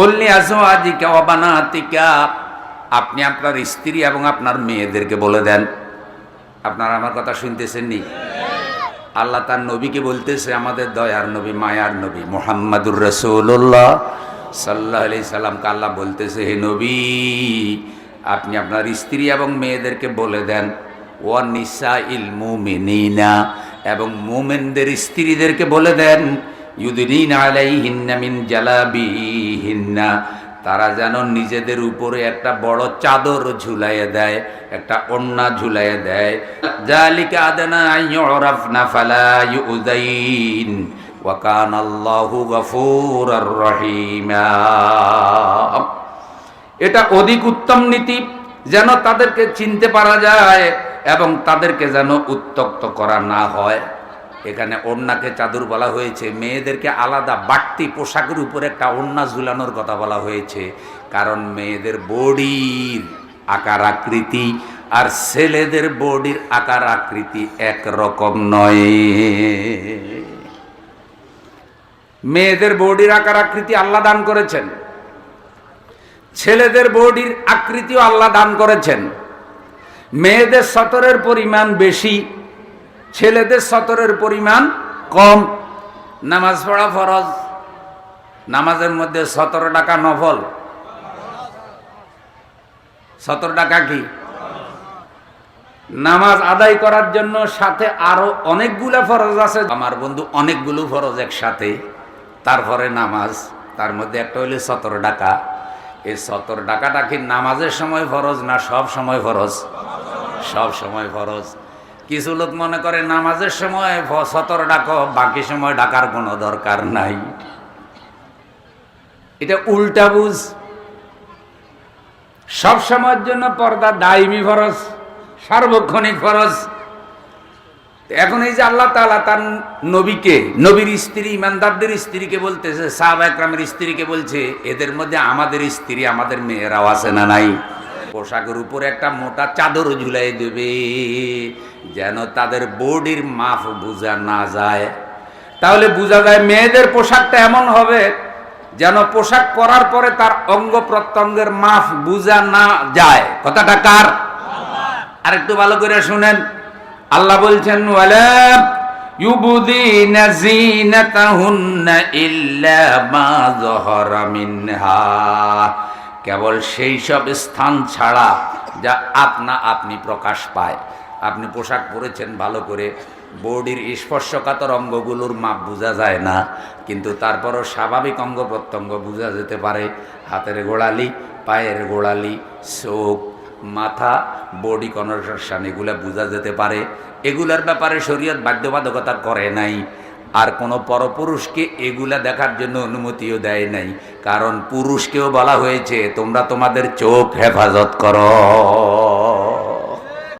কল্লি আসো আজিকা অবানাতিকা আপনি আপনার স্ত্রী এবং আপনার মেয়েদেরকে বলে দেন। আপনারা আমার কথা শুনতেছেন নি আল্লাহ তার নবীকে বলতেছে, আমাদের দয়ার নবী, মায়ার নবী মোহাম্মদুর রসুল্লাহ সাল্লাহ আলি সাল্লামকে আল্লাহ বলতেছে, হে নবী, আপনি আপনার স্ত্রী এবং মেয়েদেরকে বলে দেন ও নিসা ইল মুমিনিনা, এবং মুমেনদের স্ত্রীদেরকে বলে দেন তারা যেন নিজেদের উপরে একটা বড় চাদর ঝুলাইয়ে দেয়, একটা ওন্না ঝুলাইয়ে দেয়। জালিকা আদনা রহিমা। এটা অধিক উত্তম নীতি, যেন তাদেরকে চিনতে পারা যায় এবং তাদেরকে যেন উত্তক্ত করা না হয়। এখানে ওড়নাকে চাদর বলা হয়েছে। মেয়েদেরকে আলাদা বাড়তি পোশাকের উপরে একটা ওড়না ঝুলানোর কথা বলা হয়েছে। কারণ মেয়েদের বডির আকার আকৃতি আর ছেলেদের বডির আকার আকৃতি একরকম নয়। মেয়েদের বডির আকার আকৃতি আল্লাহ দান করেছেন। ছেলেদের বডির আকৃতিও আল্লাহ দান করেছেন। মেয়েদের সতরের পরিমাণ বেশি। ছেলেদের সতরের পরিমাণ কম। নামাজ পড়া ফরজ। নামাজের মধ্যে সতেরো টাকা নফল। সতেরো টাকা কি? নামাজ আদায় করার জন্য সাথে আরও অনেকগুলো ফরজ আছে। আমার বন্ধু, অনেকগুলো ফরজ একসাথে। তারপরে নামাজ, তার মধ্যে একটা হইলে সতেরো টাকা। এই সতেরো টাকাটা কি নামাজের সময় ফরজ না সব সময় ফরজ? সব সময় ফরজ। কিছু লোক মনে করে নামাজের সময় সতর ডাকো, বাকি সময় ডাকার কোনো দরকার নাই। এটা উল্টা বুঝ। সব সময়ের জন্য পর্দা দায়মি ফরজ, সার্বক্ষণিক ফরজ। এখন এই যে আল্লাহ তালা তার নবীকে, নবীর স্ত্রী, ইমানদারদের স্ত্রীকে বলতেছে, সাহাব একরামের স্ত্রীকে বলছে, এদের মধ্যে আমাদের স্ত্রী, আমাদের মেয়েরাও আছে না নাই? পোশাকের উপরে একটা মোটা চাদর ঝুলাই দেবে। যেন তাদের বডির মাফ বোঝা না যায়। তাহলে বোঝা যায় মেয়েদের পোশাকটা এমন হবে যেন পোশাক পরার পরে তার অঙ্গ প্রত্যঙ্গের মাফ বোঝা না যায়। কথাটা কার? আর একটু ভালো করে শুনেন। আল্লাহ বলছেন ওয়ালা ইউবুদিনা জিনাতাহুন্না ইল্লা মা যহরা মিনহা। কেবল সেই সব স্থান ছাড়া যা আপনা আপনি প্রকাশ পায়। আপনি পোশাক পরেছেন ভালো করে, বডির স্পর্শকাতর অঙ্গগুলোর মাপ বোঝা যায় না, কিন্তু তারপরও স্বাভাবিক অঙ্গ প্রত্যঙ্গ বোঝা যেতে পারে। হাতের গোড়ালি, পায়ের গোড়ালি, চোখ, মাথা, বডি কনভার্সান এগুলা বোঝা যেতে পারে। এগুলার ব্যাপারে শরীয়ত বাধ্যবাধকতা করে নাই। আর কোনো পরপুরুষকে এগুলা দেখার জন্য অনুমতিও দেয় নাই। কারণ পুরুষকেও বলা হয়েছে, তোমরা তোমাদের চোখ হেফাজত করো।